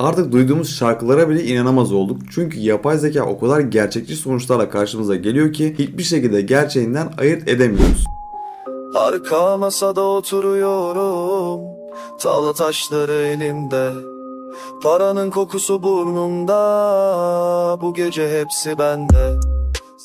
Artık duyduğumuz şarkılara bile inanamaz olduk. Çünkü yapay zeka o kadar gerçekçi sonuçlarla karşımıza geliyor ki hiçbir şekilde gerçeğinden ayırt edemiyoruz. Arka masada oturuyorum Tavla taşları elimde Paranın kokusu burnumda Bu gece hepsi bende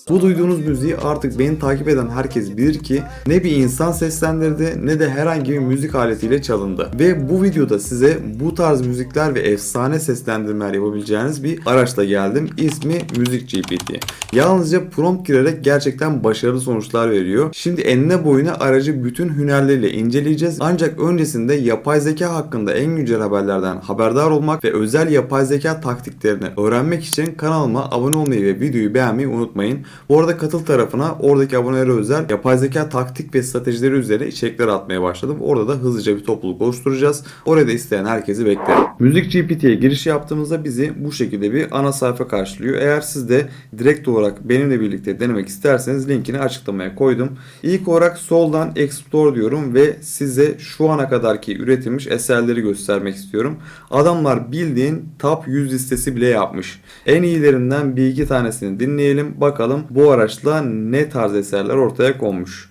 Bu duyduğunuz müziği artık beni takip eden herkes bilir ki ne bir insan seslendirdi ne de herhangi bir müzik aletiyle çalındı. Ve bu videoda size bu tarz müzikler ve efsane seslendirmeler yapabileceğiniz bir araçla geldim. İsmi Müzik GPT. Yalnızca prompt girerek gerçekten başarılı sonuçlar veriyor. Şimdi enine boyuna aracı bütün hünerleriyle inceleyeceğiz. Ancak öncesinde yapay zeka hakkında en güncel haberlerden haberdar olmak ve özel yapay zeka taktiklerini öğrenmek için kanalıma abone olmayı ve videoyu beğenmeyi unutmayın. Bu arada katıl tarafına oradaki abonelere özel yapay zeka taktik ve stratejileri üzerine içerikler atmaya başladım. Orada da hızlıca bir topluluk oluşturacağız. Orada isteyen herkesi beklerim. Müzik GPT'ye giriş yaptığımızda bizi bu şekilde bir ana sayfa karşılıyor. Eğer siz de direkt olarak benimle birlikte denemek isterseniz linkini açıklamaya koydum. İlk olarak soldan Explore diyorum ve size şu ana kadarki üretilmiş eserleri göstermek istiyorum. Adamlar bildiğin top 100 listesi bile yapmış. En iyilerinden bir iki tanesini dinleyelim. Bakalım bu araçla ne tarz eserler ortaya konmuş.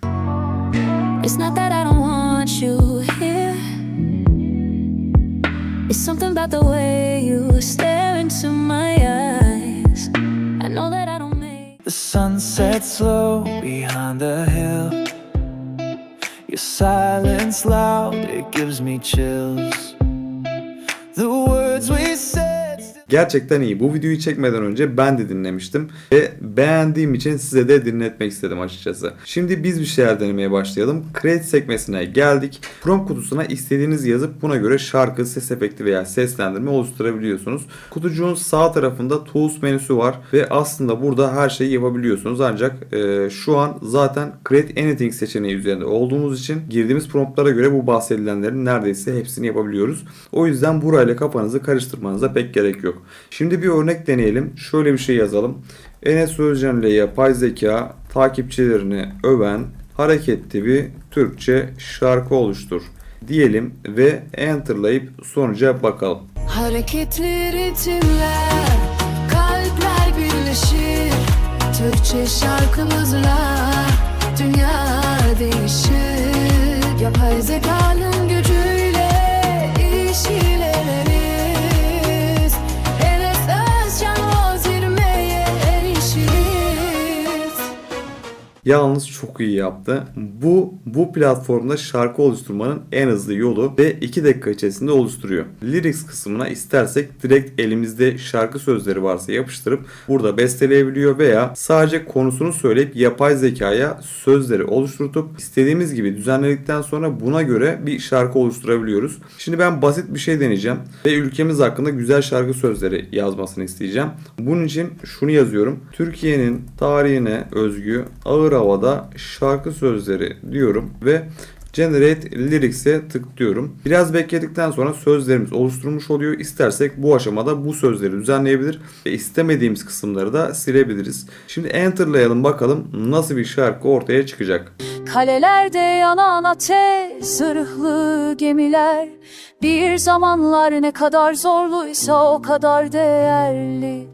It's not that I don't want you here. It's something about the way you stare into my eyes. I know that I don't make The sun sets slow behind the hill Your silence loud, it gives me chills The Gerçekten iyi. Bu videoyu çekmeden önce ben de dinlemiştim ve beğendiğim için size de dinletmek istedim açıkçası. Şimdi biz bir şeyler denemeye başlayalım. Create sekmesine geldik. Prompt kutusuna istediğiniz yazıp buna göre şarkı, ses efekti veya seslendirme oluşturabiliyorsunuz. Kutucuğun sağ tarafında Tools menüsü var ve aslında burada her şeyi yapabiliyorsunuz. Ancak e, şu an zaten Create Anything seçeneği üzerinde olduğumuz için girdiğimiz promptlara göre bu bahsedilenlerin neredeyse hepsini yapabiliyoruz. O yüzden burayla kafanızı karıştırmanıza pek gerek yok. Şimdi bir örnek deneyelim. Şöyle bir şey yazalım. Enes Özcan ile yapay zeka takipçilerini öven hareketli bir Türkçe şarkı oluştur diyelim ve enterlayıp sonuca bakalım. Hareketli ritimler Kalpler birleşir Türkçe şarkımızla Dünya değişir Yapay zekanın Yalnız çok iyi yaptı. Bu bu platformda şarkı oluşturmanın en hızlı yolu ve 2 dakika içerisinde oluşturuyor. Lyrics kısmına istersek direkt elimizde şarkı sözleri varsa yapıştırıp burada besteleyebiliyor veya sadece konusunu söyleyip yapay zekaya sözleri oluşturup istediğimiz gibi düzenledikten sonra buna göre bir şarkı oluşturabiliyoruz. Şimdi ben basit bir şey deneyeceğim ve ülkemiz hakkında güzel şarkı sözleri yazmasını isteyeceğim. Bunun için şunu yazıyorum. Türkiye'nin tarihine özgü ağır havada şarkı sözleri diyorum ve Generate Lyrics'e tıklıyorum. Biraz bekledikten sonra sözlerimiz oluşturulmuş oluyor. İstersek bu aşamada bu sözleri düzenleyebilir ve istemediğimiz kısımları da silebiliriz. Şimdi enterlayalım bakalım nasıl bir şarkı ortaya çıkacak. Kalelerde yanan ateş, zırhlı gemiler Bir zamanlar ne kadar zorluysa o kadar değerli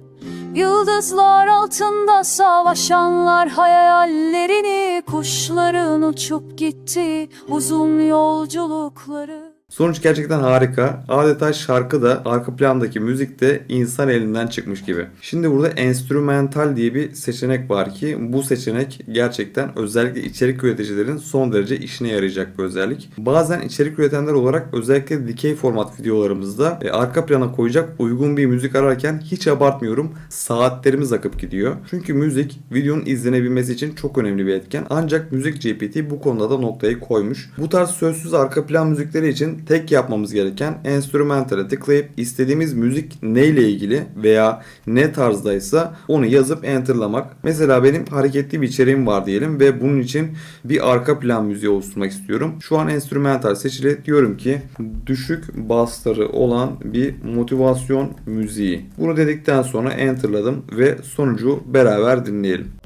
Yıldızlar altında savaşanlar hayallerini Kuşların uçup gitti uzun yolculukları Sonuç gerçekten harika. Adeta şarkı da arka plandaki müzik de insan elinden çıkmış gibi. Şimdi burada enstrümantal diye bir seçenek var ki bu seçenek gerçekten özellikle içerik üreticilerin son derece işine yarayacak bir özellik. Bazen içerik üretenler olarak özellikle dikey format videolarımızda e, arka plana koyacak uygun bir müzik ararken hiç abartmıyorum saatlerimiz akıp gidiyor. Çünkü müzik videonun izlenebilmesi için çok önemli bir etken. Ancak Müzik GPT bu konuda da noktayı koymuş. Bu tarz sözsüz arka plan müzikleri için tek yapmamız gereken enstrümentale tıklayıp istediğimiz müzik neyle ilgili veya ne tarzdaysa onu yazıp enterlamak. Mesela benim hareketli bir içeriğim var diyelim ve bunun için bir arka plan müziği oluşturmak istiyorum. Şu an enstrümental seçili diyorum ki düşük basları olan bir motivasyon müziği. Bunu dedikten sonra enterladım ve sonucu beraber dinleyelim.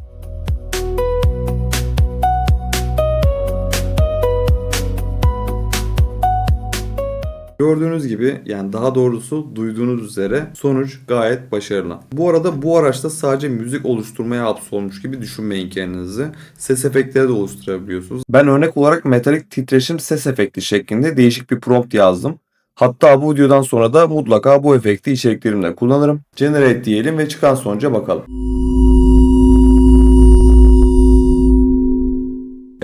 Gördüğünüz gibi yani daha doğrusu duyduğunuz üzere sonuç gayet başarılı. Bu arada bu araçta sadece müzik oluşturmaya hapsolmuş gibi düşünmeyin kendinizi. Ses efektleri de oluşturabiliyorsunuz. Ben örnek olarak metalik titreşim ses efekti şeklinde değişik bir prompt yazdım. Hatta bu videodan sonra da mutlaka bu efekti içeriklerimde kullanırım. Generate diyelim ve çıkan sonuca bakalım.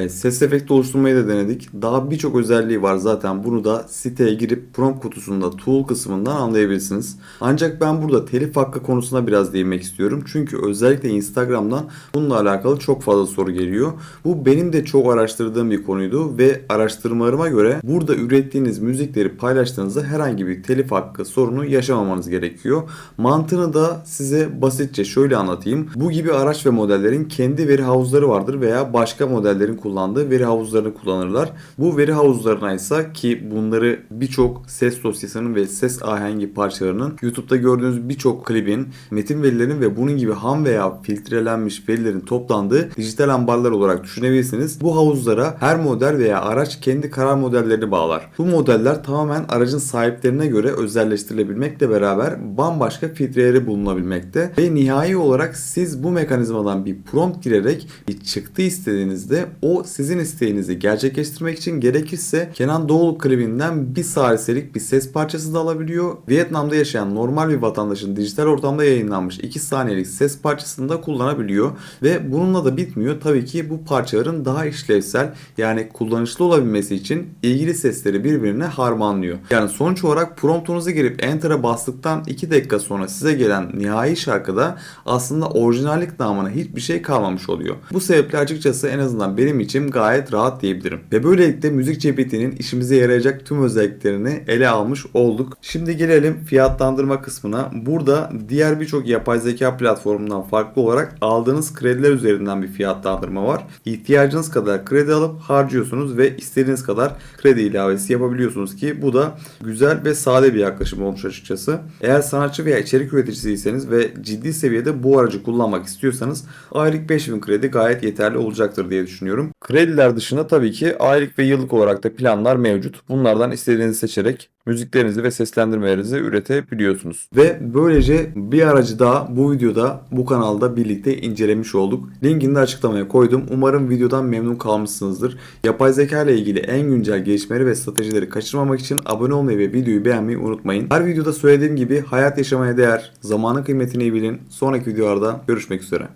Ses efekti oluşturmayı da denedik. Daha birçok özelliği var zaten. Bunu da siteye girip prompt kutusunda tool kısmından anlayabilirsiniz. Ancak ben burada telif hakkı konusuna biraz değinmek istiyorum. Çünkü özellikle Instagram'dan bununla alakalı çok fazla soru geliyor. Bu benim de çok araştırdığım bir konuydu ve araştırmalarıma göre burada ürettiğiniz müzikleri paylaştığınızda herhangi bir telif hakkı sorunu yaşamamanız gerekiyor. Mantığını da size basitçe şöyle anlatayım. Bu gibi araç ve modellerin kendi veri havuzları vardır veya başka modellerin kullandığı veri havuzlarını kullanırlar. Bu veri havuzlarına ise ki bunları birçok ses dosyasının ve ses ahengi parçalarının YouTube'da gördüğünüz birçok klibin, metin verilerinin ve bunun gibi ham veya filtrelenmiş verilerin toplandığı dijital ambarlar olarak düşünebilirsiniz. Bu havuzlara her model veya araç kendi karar modellerini bağlar. Bu modeller tamamen aracın sahiplerine göre özelleştirilebilmekle beraber bambaşka filtreleri bulunabilmekte ve nihai olarak siz bu mekanizmadan bir prompt girerek bir çıktı istediğinizde o sizin isteğinizi gerçekleştirmek için gerekirse Kenan Doğulu klibinden bir saliselik bir ses parçası da alabiliyor. Vietnam'da yaşayan normal bir vatandaşın dijital ortamda yayınlanmış 2 saniyelik ses parçasını da kullanabiliyor ve bununla da bitmiyor. Tabii ki bu parçaların daha işlevsel yani kullanışlı olabilmesi için ilgili sesleri birbirine harmanlıyor. Yani sonuç olarak promptunuzu girip enter'a bastıktan 2 dakika sonra size gelen nihai şarkıda aslında orijinallik namına hiçbir şey kalmamış oluyor. Bu sebeple açıkçası en azından benim için gayet rahat diyebilirim. Ve böylelikle müzik CPT'nin işimize yarayacak tüm özelliklerini ele almış olduk. Şimdi gelelim fiyatlandırma kısmına. Burada diğer birçok yapay zeka platformundan farklı olarak aldığınız krediler üzerinden bir fiyatlandırma var. İhtiyacınız kadar kredi alıp harcıyorsunuz ve istediğiniz kadar kredi ilavesi yapabiliyorsunuz ki bu da güzel ve sade bir yaklaşım olmuş açıkçası. Eğer sanatçı veya içerik üreticisiyseniz ve ciddi seviyede bu aracı kullanmak istiyorsanız aylık 5000 kredi gayet yeterli olacaktır diye düşünüyorum. Krediler dışında tabii ki aylık ve yıllık olarak da planlar mevcut. Bunlardan istediğinizi seçerek müziklerinizi ve seslendirmelerinizi üretebiliyorsunuz. Ve böylece bir aracı daha bu videoda bu kanalda birlikte incelemiş olduk. Linkini de açıklamaya koydum. Umarım videodan memnun kalmışsınızdır. Yapay zeka ile ilgili en güncel gelişmeleri ve stratejileri kaçırmamak için abone olmayı ve videoyu beğenmeyi unutmayın. Her videoda söylediğim gibi hayat yaşamaya değer, zamanın kıymetini bilin. Sonraki videolarda görüşmek üzere.